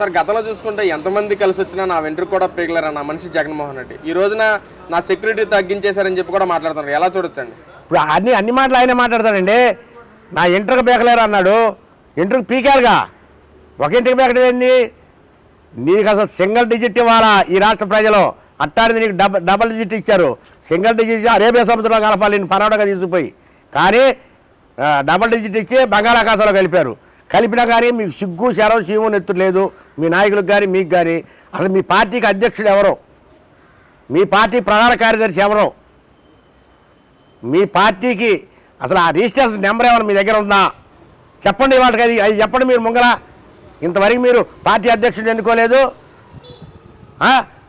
Sir గతంలో చూసుకుంటే ఎంతమంది కలిసి వచ్చినా నా వెంట్రుకు కూడా పీగలేరు నా మనిషి జగన్మోహన్ రెడ్డి? ఈ రోజున నా సెక్యూరిటీ తగ్గించేశారని చెప్పి కూడా మాట్లాడుతున్నారు. ఎలా చూడొచ్చండి? ఇప్పుడు అన్ని అన్ని మాటలు ఆయనే మాట్లాడతాడండి. నా ఇంటర్కి బేకలేరు అన్నాడు. ఇంటర్కి పీకారుగా ఒక ఇంటికి బేకడం ఏంది? నీకు అసలు సింగిల్ డిజిట్ ఇవ్వాలా ఈ రాష్ట్ర ప్రజలు? అట్టాడిది నీకు డబల్ డబల్ డిజిట్ ఇచ్చారు. సింగిల్ డిజిట్ అరేబియా సముద్రంలో కలపాలి నేను పనవడగా తీసుకుపోయి. కానీ డబల్ డిజిట్ ఇచ్చి బంగాళాఖాతంలో కలిపారు. కలిపినా కానీ మీకు సిగ్గు శరం సీమం నెత్తు లేదు. మీ నాయకులకు కానీ మీకు కానీ అసలు మీ పార్టీకి అధ్యక్షుడు ఎవరో? మీ పార్టీ ప్రధాన కార్యదర్శి ఎవరో? మీ పార్టీకి అసలు ఆ రిజిస్ట్రేషన్ నెంబర్ ఏమైనా మీ దగ్గర ఉందా? చెప్పండి వాళ్ళకి అది అది చెప్పండి మీరు ముంగల. ఇంతవరకు మీరు పార్టీ అధ్యక్షుడు ఎన్నుకోలేదు.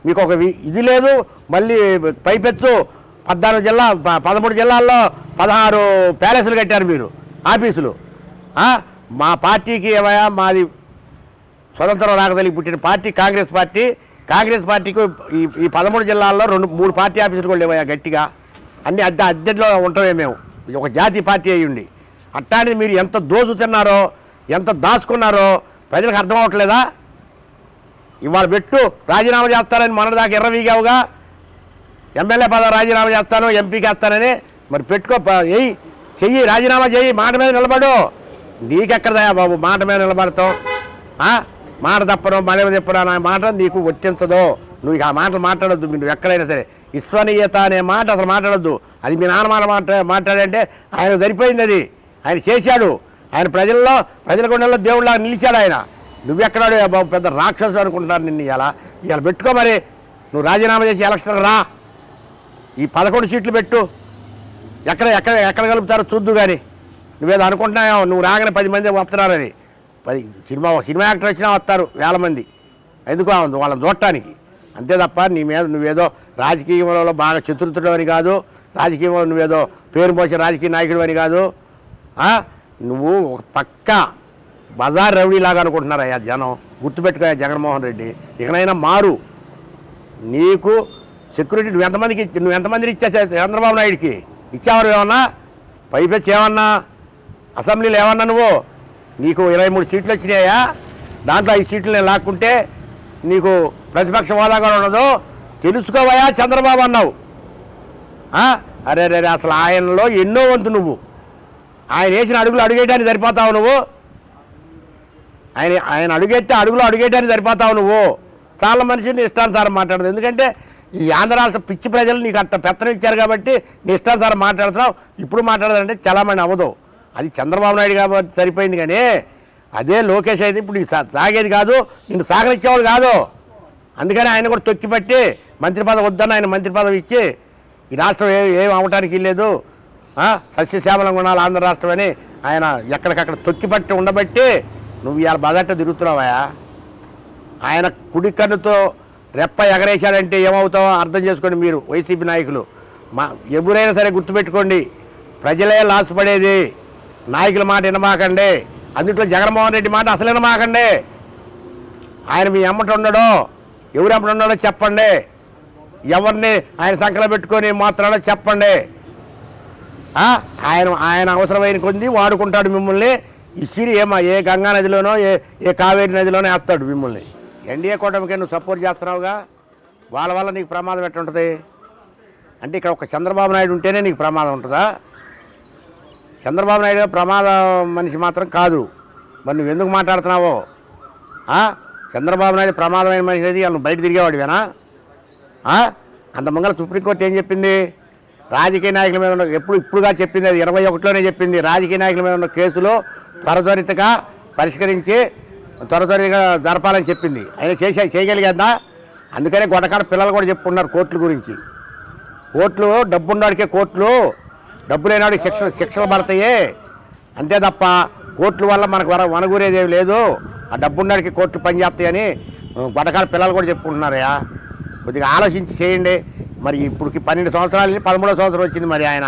మీకు ఒక వి- ఇది లేదు. మళ్ళీ పైపెత్తు పద్నాలుగు జిల్లా పదమూడు జిల్లాల్లో పదహారు ప్యాలెస్లు కట్టారు మీరు ఆఫీసులు. మా పార్టీకి ఏమయ్యా? మాది స్వతంత్రం రాకదలికి పుట్టిన పార్టీ కాంగ్రెస్ పార్టీ. కాంగ్రెస్ పార్టీకి ఈ ఈ పదమూడు జిల్లాల్లో రెండు మూడు పార్టీ ఆఫీసులు కూడా లేవయ్యా గట్టిగా. అన్ని అద్దె అద్దెట్లో ఉంటామే మేము. ఇది ఒక జాతీయ పార్టీ అయ్యి ఉండి. మీరు ఎంత దోచుతున్నారో ఎంత దాచుకున్నారో ప్రజలకు అర్థం అవట్లేదా? ఇవాళ పెట్టు రాజీనామా చేస్తారని మొన్నటిదాకా ఎర్రవీగావుగా ఎమ్మెల్యే పదవి రాజీనామా చేస్తాను ఎంపీకి వేస్తానని. మరి పెట్టుకో ప- చెయ్యి రాజీనామా చెయ్యి మాట మీద నిలబడు. నీకెక్కడదయా బాబు? మాట మీద నిలబడతాం మాట తప్పను మన తప్పను అనే మాట? నీకు వర్తించదు నువ్వు ఇక ఆ మాటలు మాట్లాడొద్దు నువ్వు ఎక్కడైనా సరే. విశ్వనీయత అనే మాట అసలు మాట్లాడొద్దు. అది మీ నాన్న మాట మాట్లా మాట్లాడంటే ఆయన సరిపోయింది అది. ఆయన చేశాడు. ఆయన ప్రజల్లో ప్రజల గుండెల్లో దేవుళ్ళగా నిలిచాడు ఆయన. నువ్వెక్కడాడు బాబు పెద్ద రాక్షసుడు అనుకుంటున్నారు నిన్ను ఇలా ఇలా పెట్టుకో మరి. నువ్వు రాజీనామా చేసి ఎలక్షన్ రా. ఈ పదకొండు సీట్లు పెట్టు. ఎక్కడ ఎక్కడ ఎక్కడ కలుపుతారో చూద్దు కానీ నువ్వేదో అనుకుంటున్నావు నువ్వు రాగానే పది మంది వస్తున్నారని. పది సినిమా సినిమా యాక్టర్ వచ్చినా వస్తారు వేల మంది. ఎందుకు వాళ్ళని చూడటానికి? అంతే తప్ప నీ మీద నువ్వేదో రాజకీయంలో బాగా చతుర్థుడు అని కాదు రాజకీయంలో నువ్వేదో పేరు మోసే రాజకీయ నాయకుడు అని కాదు. నువ్వు ఒక పక్క బజార్ రౌడీలాగా అనుకుంటున్నారయ్యా జనం? గుర్తుపెట్టుకోయా జగన్మోహన్ రెడ్డి. ఇకనైనా మారు. నీకు సెక్యూరిటీ నువ్వు ఎంతమందికి నువ్వు ఎంతమందిని ఇచ్చా చంద్రబాబు నాయుడికి? ఇచ్చావు ఏమన్నా? పైపెచ్చి ఏమన్నా అసెంబ్లీలో ఏమన్నా నువ్వు? నీకు ఇరవై మూడు సీట్లు వచ్చినాయా? దాంట్లో ఐదు సీట్లు నేను లాక్కుంటే నీకు ప్రతిపక్ష హోదా కూడా ఉండదు. తెలుసుకోవయా చంద్రబాబు అన్నావు? అరే అరే అసలు ఆయనలో ఎన్నో వంతు నువ్వు. ఆయన వేసిన అడుగులు అడుగేయడానికి సరిపోతావు నువ్వు. ఆయన ఆయన అడుగెత్తే అడుగులు అడుగేయడానికి సరిపోతావు నువ్వు. చాలా మనిషిని ఇష్టానుసారం మాట్లాడదు. ఎందుకంటే ఈ ఆంధ్ర రాష్ట్ర పిచ్చి ప్రజలు నీకు అట్ట పెత్తనం ఇచ్చారు కాబట్టి నీ ఇష్టానుసారం మాట్లాడుతున్నావు. ఇప్పుడు మాట్లాడాలంటే చలామణి అవ్వదు అది చంద్రబాబు నాయుడు కాబట్టి సరిపోయింది కానీ అదే లోకేష్ అయితే ఇప్పుడు సాగేది కాదు నిన్ను సాగనిచ్చేవాడు కాదు. అందుకని ఆయన కూడా తొక్కిపట్టి మంత్రి పదవి వద్దని ఆయన మంత్రి పదవి ఇచ్చి ఈ రాష్ట్రం ఏ ఏం అవ్వటానికి లేదు. సస్యశ్యామలంగా ఉండాలి ఆంధ్ర రాష్ట్రం అని ఆయన ఎక్కడికక్కడ తొక్కిపట్టి ఉండబట్టి నువ్వు ఇవాళ బదట్ట తిరుగుతున్నావా ఆయన కుడి కన్నుతో రెప్ప ఎగరేశాడంటే ఏమవుతావో అర్థం చేసుకోండి మీరు వైసీపీ నాయకులు. మా ఎవరైనా సరే గుర్తుపెట్టుకోండి. ప్రజలే లాస్ పడేది నాయకుల మాట వినమాకండి. అందుట్లో జగన్మోహన్ రెడ్డి మాట అసలు వినమాకండి. ఆయన మీ ఎమ్మటి ఉండడో ఎవరు ఎమ్మటి ఉన్నాడో చెప్పండి. ఎవరిని ఆయన సంఖ్యలో పెట్టుకొని మాత్రాడో చెప్పండి. ఆయన ఆయన అవసరమైన కొద్ది వాడుకుంటాడు మిమ్మల్ని. ఇసిరి ఏమా ఏ గంగా నదిలోనో ఏ ఏ కావేరి నదిలోనో వేస్తాడు మిమ్మల్ని. ఎన్డీఏ కూటమికి నువ్వు సపోర్ట్ చేస్తున్నావుగా? వాళ్ళ వల్ల నీకు ప్రమాదం ఎట్టుంటుంది అంటే ఇక్కడ ఒక చంద్రబాబు నాయుడు ఉంటేనే నీకు ప్రమాదం ఉంటుందా? చంద్రబాబు నాయుడు ప్రమాద మనిషి మాత్రం కాదు. మరి నువ్వు ఎందుకు మాట్లాడుతున్నావో? చంద్రబాబు నాయుడు ప్రమాదమైన మనిషి అనేది వాళ్ళు బయట తిరిగేవాడివేనా? అంత ముంగల సుప్రీంకోర్టు ఏం చెప్పింది? రాజకీయ నాయకుల మీద ఉన్న ఎప్పుడు ఇప్పుడుగా చెప్పింది అది ఇరవై ఒకటిలోనే చెప్పింది. రాజకీయ నాయకుల మీద ఉన్న కేసులో త్వరత్వరితగా పరిష్కరించి త్వరత్వరితగా జరపాలని చెప్పింది. ఆయన చేసే చేయగలిగేదా అందుకనే గొడకాడ పిల్లలు కూడా చెప్పుకున్నారు కోర్టుల గురించి. కోర్టులు డబ్బున్నవాడికే కోర్టులు డబ్బు లేనివాడికి శిక్ష శిక్షలు పడతాయే అంతే తప్ప కోర్టుల వల్ల మనకు వర వనగూరేది ఏమి లేదు. ఆ డబ్బున్నాడికి కోర్టులు పనిచేస్తాయని పథకాల పిల్లలు కూడా చెప్పుకుంటున్నారయ్యా. కొద్దిగా ఆలోచించి చేయండి. మరి ఇప్పటికి పన్నెండు సంవత్సరాలు పదమూడో సంవత్సరం వచ్చింది మరి ఆయన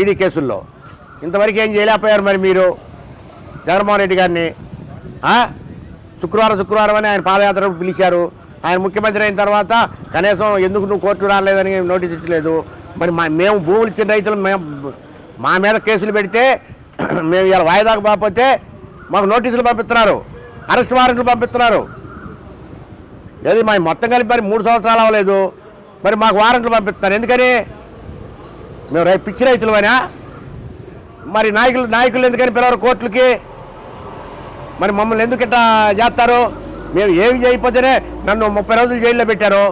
ఈడీ కేసుల్లో. ఇంతవరకు ఏం చేయలేకపోయారు మరి మీరు? జగన్మోహన్ రెడ్డి గారిని. శుక్రవారం శుక్రవారం అని ఆయన పాదయాత్ర పిలిచారు. ఆయన ముఖ్యమంత్రి అయిన తర్వాత కనీసం ఎందుకు నువ్వు కోర్టు రాలేదని నోటీస్ ఇచ్చలేదు? మరి మా మేము భూములు ఇచ్చిన రైతులు మేము మా మీద కేసులు పెడితే మేము ఇలా వాయిదాకు పోకపోతే మాకు నోటీసులు పంపిస్తున్నారు. అరెస్ట్ వారెంట్లు పంపిస్తున్నారు. ఏది మా మొత్తం కలిపి మరి మూడు సంవత్సరాలు అవ్వలేదు. మరి మాకు వారెంట్లు పంపిస్తున్నారు. ఎందుకని? మేము రై పిచ్చి రైతులమైనా? మరి నాయకులు నాయకులు ఎందుకని పిలవరు కోర్టులకి? మరి మమ్మల్ని ఎందుకు ఇట్లా చేస్తారు? మేము ఏమి చేయకపోతేనే నన్ను ముప్పై రోజులు జైల్లో పెట్టారు.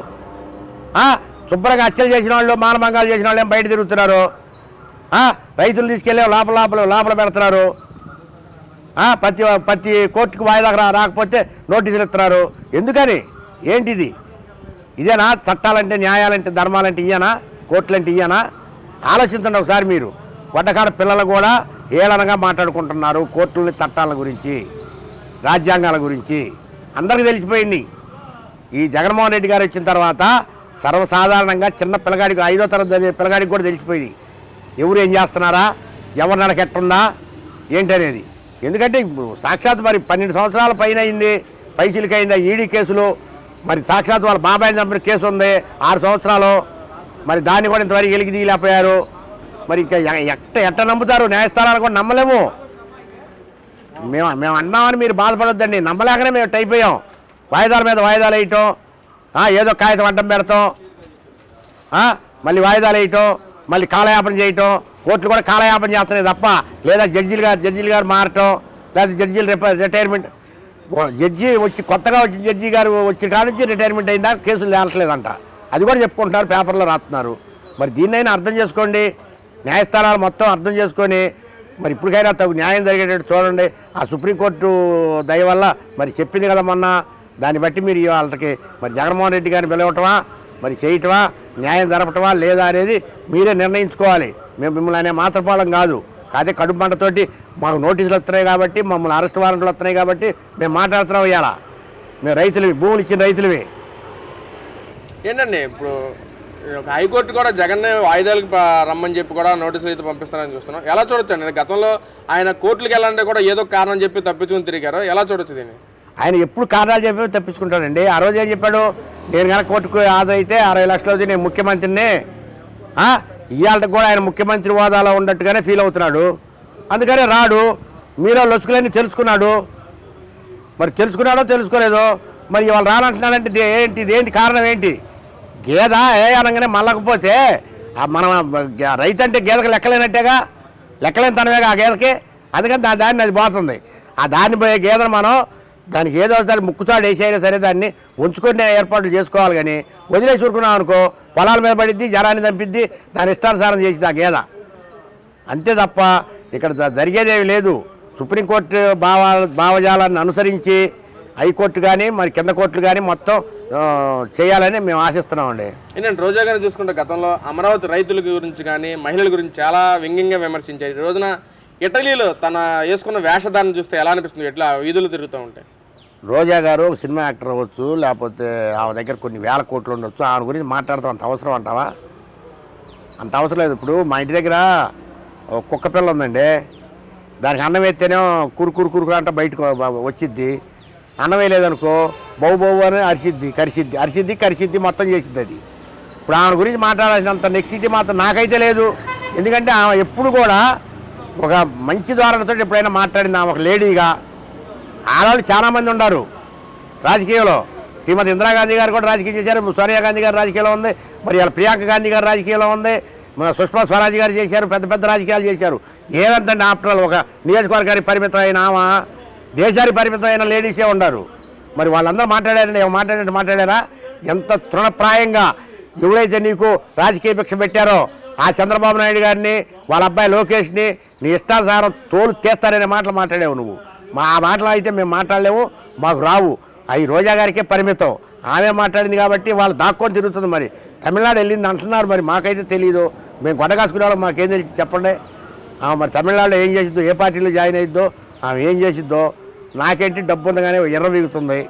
శుభ్రంగా హత్యలు చేసిన వాళ్ళు మానభంగాలు చేసిన వాళ్ళు ఏం బయట తిరుగుతున్నారు? రైతులు తీసుకెళ్ళే లోపల లోపల లోపల పెడుతున్నారు. ప్రతి ప్రతి కోర్టుకు వాయిదాకు రా రాకపోతే నోటీసులు ఇస్తున్నారు. ఎందుకని? ఏంటిది? ఇదేనా? చట్టాలంటే న్యాయాలంటే ధర్మాలంటే ఇయ్యనా? కోర్టులంటే ఇయ్యనా? ఆలోచించండి ఒకసారి మీరు. వడ్డకాడ పిల్లలు కూడా ఏళనగా మాట్లాడుకుంటున్నారు కోర్టులని చట్టాల గురించి రాజ్యాంగాల గురించి. అందరికీ తెలిసిపోయింది. ఈ జగన్మోహన్ రెడ్డి గారు వచ్చిన తర్వాత సర్వసాధారణంగా చిన్న పిల్లగాడికి ఐదో తరగతి చదివే పిల్లగాడికి కూడా తెలిసిపోయింది. ఎవరు ఏం చేస్తున్నారా? ఎవరు నడకెట్టుందా ఏంటి అనేది ఎందుకంటే సాక్షాత్ మరి పన్నెండు సంవత్సరాల పైన అయింది పైసలకి అయిందా ఈడీ కేసులు? మరి సాక్షాత్ వాళ్ళ బాబాయ్ చంపిన కేసు ఉంది ఆరు సంవత్సరాలు. మరి దాన్ని కూడా ఇంతవరకు ఎలికి తీయలేకపోయారు. మరి ఇంకా ఎట్ట ఎట్ట నమ్ముతారు? న్యాయస్థానాలు కూడా నమ్మలేము. మేము మేము అన్నామని మీరు బాధపడొద్దండి. నమ్మలేకనే మేము ఇట్ట అయిపోయాం. వాయిదాల మీద వాయిదాలు వేయటం ఏదో కాగితం అడ్డం పెడతాం. మళ్ళీ వాయిదాలు వేయటం మళ్ళీ కాలయాపన చేయటం కోర్టులు కూడా కాలయాపన చేస్తున్నాయి తప్ప లేదా జడ్జీలు గారు జడ్జీలు గారు మారటం లేదా జడ్జీలు రిటైర్మెంట్ జడ్జి వచ్చి కొత్తగా వచ్చిన జడ్జి గారు వచ్చిన కాడ నుంచి రిటైర్మెంట్ అయిందా కేసులు తేలట్లేదంట. అది కూడా చెప్పుకుంటున్నారు పేపర్లో రాస్తున్నారు. మరి దీన్నైనా అర్థం చేసుకోండి న్యాయస్థానాలు మొత్తం అర్థం చేసుకొని మరి ఇప్పటికైనా తగు న్యాయం జరిగేటట్టు చూడండి. ఆ సుప్రీంకోర్టు దయ వల్ల మరి చెప్పింది కదా మొన్న దాన్ని బట్టి మీరు వాళ్ళకి మరి జగన్మోహన్ రెడ్డి గారిని పిలవటమా మరి చేయటమా న్యాయం జరపటమా లేదా అనేది మీరే నిర్ణయించుకోవాలి. మేము మిమ్మల్ని అనే మాత్రపాలం కాదు. అదే కడుపు మంటతోటి మాకు నోటీసులు వస్తున్నాయి కాబట్టి మమ్మల్ని అరెస్ట్ వారెంట్లు వస్తున్నాయి కాబట్టి మేము మాట్లాడుతున్నాం ఇవాళ. మేము రైతులవి భూములు ఇచ్చిన రైతులవి. ఏంటండి ఇప్పుడు ఒక హైకోర్టు కూడా జగన్ వాయిదాలకు రమ్మని చెప్పి కూడా నోటీసులు అయితే పంపిస్తారని చూస్తున్నాం. ఎలా చూడొచ్చు అండి గతంలో ఆయన కోర్టులకు వెళ్ళాలంటే కూడా ఏదో కారణం చెప్పి తప్పించుకుని తిరిగారు. ఎలా చూడొచ్చు దీన్ని? ఆయన ఎప్పుడు కారణాలు చెప్పి తప్పించుకుంటాడండి. ఆ రోజు ఏం చెప్పాడు? నేను కనుక కోర్టుకు ఆదైతే అరవై లక్షల రోజు నేను ముఖ్యమంత్రిని ఇవాళ కూడా ఆయన ముఖ్యమంత్రి హోదాలో ఉన్నట్టుగానే ఫీల్ అవుతున్నాడు. అందుకనే రాడు. మీలో లొసుకులని తెలుసుకున్నాడు. మరి తెలుసుకున్నాడో తెలుసుకోలేదో? మరి ఇవాళ రానంటున్నాడంటే ఇది ఏంటి? ఇదేంటి ఏంటి కారణం ఏంటి? గేద ఏ అనగానే మళ్ళకపోతే మనం మన రైతు అంటే గేదకు లెక్కలేనట్టేగా? లెక్కలేని తనవేగా ఆ గేదకి? అందుకని దాని దాన్ని అది పోతుంది ఆ దాన్ని పోయే గేదను మనం దానికి ఏదో ఒకసారి ముక్కుతాడు వేసైనా సరే దాన్ని ఉంచుకునే ఏర్పాట్లు చేసుకోవాలి కానీ వదిలేసి ఊరుకున్నాం అనుకో పొలాల మీద పడిద్ది జరాన్ని చంపిద్ది దాని ఇష్టానుసారం చేసి ఆ అంతే తప్ప ఇక్కడ జరిగేదేమి లేదు. సుప్రీంకోర్టు భావ భావజాలాన్ని అనుసరించి హైకోర్టు కానీ మరి కింద కోర్టులు కానీ మొత్తం చేయాలని మేము ఆశిస్తున్నామండి. ఏంటంటే రోజా గారిని చూసుకుంటే గతంలో అమరావతి రైతుల గురించి కానీ మహిళల గురించి చాలా వ్యంగ్యంగా విమర్శించారు. ఈ రోజున ఇటలీలో తన వేసుకున్న వేషధారణ చూస్తే ఎలా అనిపిస్తుంది? ఎట్లా వీధులు తిరుగుతూ ఉంటాయి రోజా గారు ఒక సినిమా యాక్టర్ అవ్వచ్చు లేకపోతే ఆమె దగ్గర కొన్ని వేల కోట్లు ఉండొచ్చు ఆమె గురించి మాట్లాడతాం. అంత అవసరం అంటావా? అంత అవసరం లేదు. ఇప్పుడు మా ఇంటి దగ్గర ఒక కుక్క పిల్ల ఉందండి. దానికి అన్నం వేస్తేనే కురు కురు కురు అంటే బయటకు వచ్చిద్ది. అన్నం వేయలేదనుకో బౌ బౌ అని అరిసిద్ది కరిసిద్ది అరిసిద్ది కరిసిద్ది మొత్తం చేసిద్ది అది. ఇప్పుడు ఆమె గురించి మాట్లాడాల్సినంత నెక్సిటీ మాత్రం నాకైతే లేదు. ఎందుకంటే ఆమె ఎప్పుడు కూడా ఒక మంచి ధోరణితో ఎప్పుడైనా మాట్లాడింది? ఆమె ఒక లేడీగా. ఆడవాళ్ళు చాలామంది ఉన్నారు రాజకీయంలో. శ్రీమతి ఇందిరాగాంధీ గారు కూడా రాజకీయం చేశారు. సోనియా గాంధీ గారు రాజకీయంలో ఉంది. మరి ఇలా ప్రియాంక గాంధీ గారు రాజకీయంలో ఉంది. మన సుష్మా స్వరాజ్ గారు చేశారు. పెద్ద పెద్ద రాజకీయాలు చేశారు. ఏమంతండి ఆఫ్టర్ ఒక నియోజకవర్గానికి పరిమితం అయిన ఆమె దేశానికి పరిమితం అయిన లేడీసే ఉన్నారు మరి వాళ్ళందరూ మాట్లాడారండి. ఏమో మాట్లాడినట్టు మాట్లాడారా? ఎంత తృణప్రాయంగా. ఎవరైతే నీకు రాజకీయ భిక్ష పెట్టారో ఆ చంద్రబాబు నాయుడు గారిని వాళ్ళ అబ్బాయి లోకేష్ని నీ ఇష్టానుసారం తోలు తీస్తారనే మాటలు మాట్లాడావు నువ్వు. మా ఆ మాటలు అయితే మేము మాట్లాడలేము మాకు రావు. అవి రోజా గారికే పరిమితం. ఆమె మాట్లాడింది కాబట్టి వాళ్ళు దాక్కొని తిరుగుతుంది మరి. తమిళనాడు వెళ్ళింది అంటున్నారు మరి మాకైతే తెలియదు మేము గొడగాసుకునే వాళ్ళం మాకేం తెలిసి చెప్పండి. మరి తమిళనాడులో ఏం చేసిద్దో ఏ పార్టీలో జాయిన్ అయిద్దో ఆమె ఏం చేసిద్దో నాకేంటి డబ్బు ఉందగానే ఎర్ర వీగుతుంది.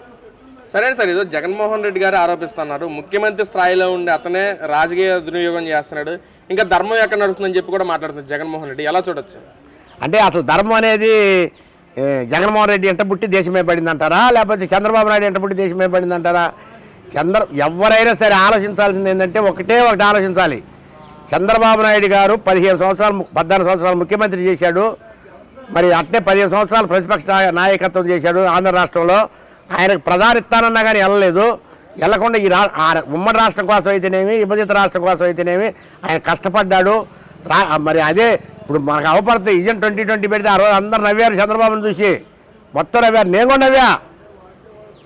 సరే సార్ ఏదో జగన్మోహన్ రెడ్డి గారు ఆరోపిస్తున్నారు. ముఖ్యమంత్రి స్థాయిలో ఉండి అతనే రాజకీయ దుర్వినియోగం చేస్తున్నాడు. ఇంకా ధర్మం ఎక్కడ నడుస్తుందని చెప్పి కూడా మాట్లాడుతున్నారు జగన్మోహన్ రెడ్డి. ఎలా చూడొచ్చు? అంటే అసలు ధర్మం అనేది జగన్మోహన్ రెడ్డి ఎంట పుట్టి దేశమే పడింది అంటారా లేకపోతే చంద్రబాబు నాయుడు ఎంట పుట్టి దేశమే పడిందంటారా? చంద్ర ఎవరైనా సరే ఆలోచించాల్సింది ఏంటంటే ఒకటే ఒకటి ఆలోచించాలి. చంద్రబాబు నాయుడు గారు పదిహేను సంవత్సరాలు పద్నాలుగు సంవత్సరాలు ముఖ్యమంత్రి చేశాడు. మరి అట్నే పదిహేను సంవత్సరాలు ప్రతిపక్ష నాయ- నాయకత్వం చేశాడు ఆంధ్ర రాష్ట్రంలో. ఆయనకు ప్రధానిస్తానన్నా కానీ వెళ్ళలేదు. వెళ్ళకుండా ఈ రా ఉమ్మడి రాష్ట్రం కోసం అయితేనేమి విభజిత రాష్ట్రం కోసం అయితేనేమి ఆయన కష్టపడ్డాడు. రా మరి అదే ఇప్పుడు మనకు అవపడుతుంది ఈజన్ ట్వంటీ ట్వంటీ పెడితే ఆ రోజు అందరు నవ్వారు చంద్రబాబును చూసి. మొత్తం నవ్వారు. నేను కూడా నవ్వా.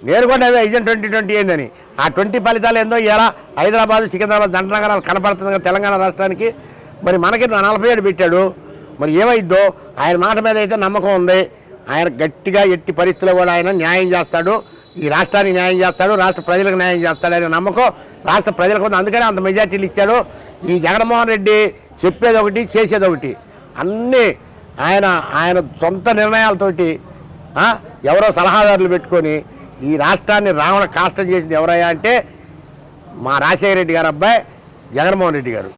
నేను కూడా నవ్వా ఇజన్ ట్వంటీ ట్వంటీ ఏందని ఆ ట్వంటీ ఫలితాలు ఏందో ఇలా హైదరాబాద్ సికింద్రాబాద్ జంట నగరాలు కనపడుతుంది తెలంగాణ రాష్ట్రానికి. మరి మనకి నలభై ఏడు పెట్టాడు. మరి ఏమైద్దో? ఆయన మాట మీద అయితే నమ్మకం ఉంది. ఆయన గట్టిగా ఎట్టి పరిస్థితుల్లో కూడా ఆయన న్యాయం చేస్తాడు. ఈ రాష్ట్రానికి న్యాయం చేస్తాడు రాష్ట్ర ప్రజలకు న్యాయం చేస్తాడు అనే నమ్మకం రాష్ట్ర ప్రజలకు ఉంది. అందుకనే అంత మెజార్టీలు ఇచ్చాడు ఈ జగన్మోహన్ రెడ్డి చెప్పేది ఒకటి చేసేది ఒకటి. అన్నీ ఆయన ఆయన సొంత నిర్ణయాలతోటి ఎవరో సలహాదారులు పెట్టుకొని ఈ రాష్ట్రాన్ని రావణ కాష్టం చేసింది ఎవరయ్యా అంటే మా రాజశేఖర రెడ్డి గారు అబ్బాయి జగన్మోహన్ రెడ్డి గారు.